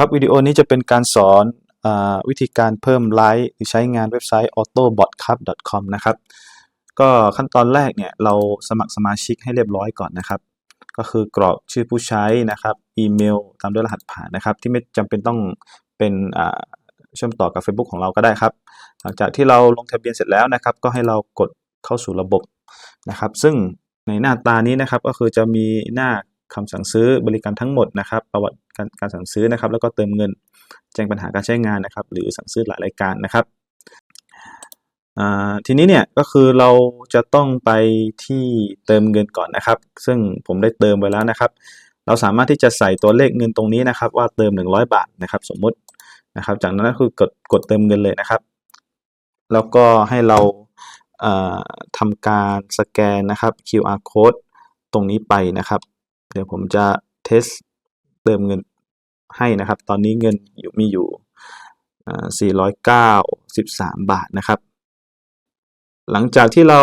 ครับวิดีโอนี้จะเป็นการสอนอวิธีการเพิ่มไลค์หรือใช้งานเว็บไซต์ autobotclub.com นะครับ ก็ขั้นตอนแรกเนี่ยเราสมัครสมาชิกให้เรียบร้อยก่อนนะครับ ก็คือกรอกชื่อผู้ใช้นะครับอีเมลตามด้วยรหัสผ่านนะครับ ที่ไม่จำเป็นต้องเป็นเชื่อมต่อกับ Facebook ของเราก็ได้ครับ หลังจากที่เราลงทะเบียนเสร็จแล้วนะครับ ก็ให้เรากดเข้าสู่ระบบนะครับ ซึ่งในหน้าตานี้นะครับก็คือจะมีหน้า คำสั่งซื้อบริการทั้งหมดนะครับ ประวัติการการสั่งซื้อนะครับ แล้วก็เติมเงินแจ้งปัญหาการใช้งานนะครับ หรือสั่งซื้อหลายรายการนะครับทีนี้เนี่ยก็คือเราจะต้องไปที่เติมเงินก่อนนะครับ ซึ่งผมได้เติมไปแล้วนะครับ เราสามารถที่จะใส่ตัวเลขเงินตรงนี้นะครับ ว่าเติม 100 บาทนะครับ สมมุตินะครับ จากนั้นก็คือกดกดเติมเงินเลยนะครับ แล้วก็ให้เราทำการสแกนนะครับ QR code ตรงนี้ไปนะครับ เดี๋ยวผมจะเทสเติมเงินให้นะครับ ตอนนี้เงินอยู่มีอยู่ 493 บาทนะครับ หลังจากที่เรา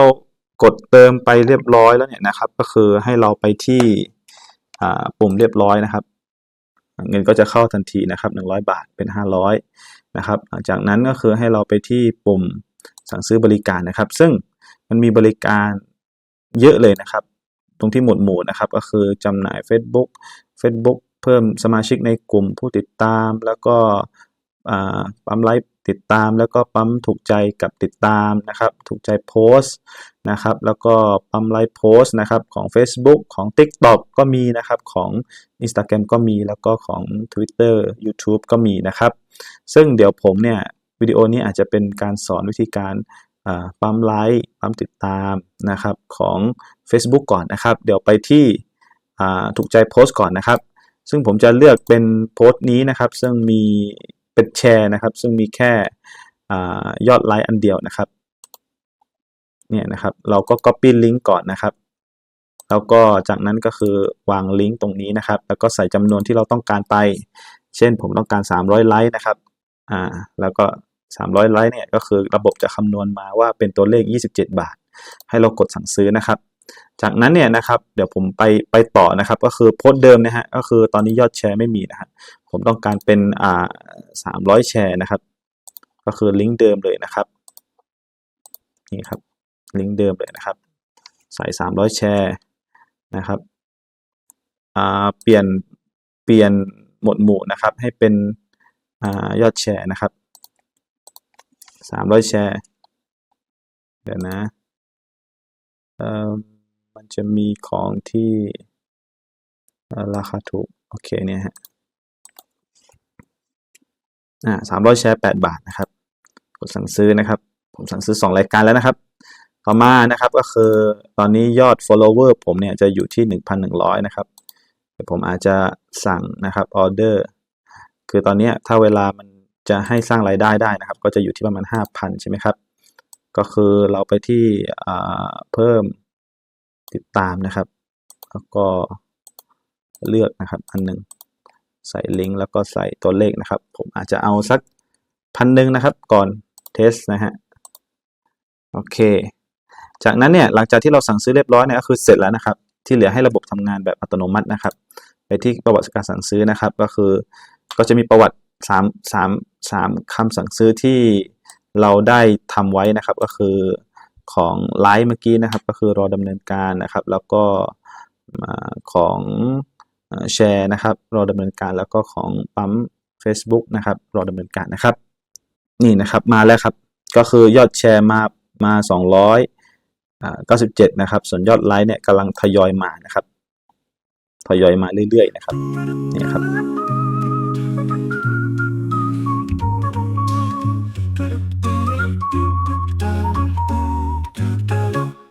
กดเติมไปเรียบร้อยแล้วเนี่ยนะครับ ก็คือให้เราไปที่ปุ่มเรียบร้อยนะครับ เงินก็จะเข้าทันทีนะครับ 100 บาทเป็น 500 นะครับ หลังจากนั้นก็คือให้เราไปที่ปุ่มสั่งซื้อบริการนะครับ ซึ่งมันมีบริการเยอะเลยนะครับ ตรงที่หมวดหมู่นะครับ ก็คือจำหน่าย Facebook Facebook เพิ่มสมาชิกในกลุ่มผู้ติดตาม แล้วก็ปั๊มไลค์ติดตาม แล้วก็ปั๊มถูกใจกับติดตามนะครับ ถูกใจโพสต์นะครับ แล้วก็ปั๊มไลค์โพสต์นะครับของ Facebook ของ TikTok ก็มีนะครับของ Instagram ก็มีแล้วก็ของ Twitter YouTube ก็มีนะครับ ซึ่งเดี๋ยวผมเนี่ยวิดีโอนี้อาจจะเป็นการสอนวิธีการ ปั๊มไลค์ปั๊มติดตามนะครับของ Facebook ก่อนนะครับ เดี๋ยวไปที่ถูกใจโพสต์ก่อนนะครับ ซึ่งผมจะเลือกเป็นโพสต์นี้นะครับ ซึ่งมีเป็นแชร์นะครับ ซึ่งมีแค่อยอดไลค์อันเดียวนะครับเนี่ยนะครับ เราก็ copy ลิงก์ก่อนนะครับ แล้วก็จากนั้นก็คือวางลิงก์ตรงนี้นะครับ แล้วก็ใส่จำนวนที่เราต้องการไป เช่นผมต้องการ 300 ไลค์นะครับ อ่า แล้วก็ 300 ไลค์เนี่ยก็คือระบบจะคำนวณมาว่าเป็นตัวเลข 27 บาท ให้เรากดสั่งซื้อนะครับ จากนั้นเนี่ยนะครับเดี๋ยวผมไปไปต่อนะครับ ก็คือโพสต์เดิมนะฮะก็คือตอนนี้ยอดแชร์ไม่มีนะฮะผมต้องการเป็นอ่า300 แชร์นะครับ ก็คือลิงก์เดิมเลยนะครับนี่ครับลิงก์เดิมเลยนะครับใส่ 300 แชร์นะครับอ่าเปลี่ยนเปลี่ยนหมวดหมู่นะครับให้เป็นอ่ายอดแชร์นะครับ 300แชร์ เดี๋ยวนะเอ่อมันจะมีของที่ราคาถูก โอเคเนี่ยฮะอ่า300แชร์8บาทนะครับกดสั่งซื้อนะครับ ผมสั่งซื้อ2รายการแล้วนะครับต่อมานะครับก็คือตอนนี้ยอด follower ผมเนี่ยจะอยู่ที่ 1,100 นะครับ เดี๋ยวผมอาจจะสั่งนะครับออเดอร์คือตอนนี้ถ้าเวลามัน จะให้สร้างรายได้ได้นะครับ ก็จะอยู่ที่ประมาณ 5,000 ใช่ไหมครับ ก็คือเราไปที่เพิ่มติดตามนะครับ แล้วก็เลือกนะครับอันหนึ่งใส่ลิงก์แล้วก็ใส่ตัวเลขนะครับ ผมอาจจะเอาสักพันหนึ่งนะครับ ก่อนเทสนะฮะโอเค จากนั้นเนี่ยหลังจากที่เราสั่งซื้อเรียบร้อยเนี่ยก็คือเสร็จแล้วนะครับ ที่เหลือให้ระบบทำงานแบบอัตโนมัตินะครับ ไปที่ประวัติการสั่งซื้อนะครับ ก็คือก็จะมีประวัติ 3 3 3คำสั่งซื้อที่เราได้ทำไว้นะครับก็คือของไลฟ์เมื่อกี้นะครับ ก็คือรอดำเนินการนะครับ แล้วก็ของแชร์นะครับรอดำเนินการแล้วก็ของปั๊ม Facebook นะครับรอดำเนินการนะครับ นี่นะครับมาแล้วครับ ก็คือยอดแชร์มามา 297 นะครับ ส่วนยอดไลค์เนี่ยกำลังทยอยมานะครับ ทยอยมาเรื่อยๆ นะครับนี่ครับ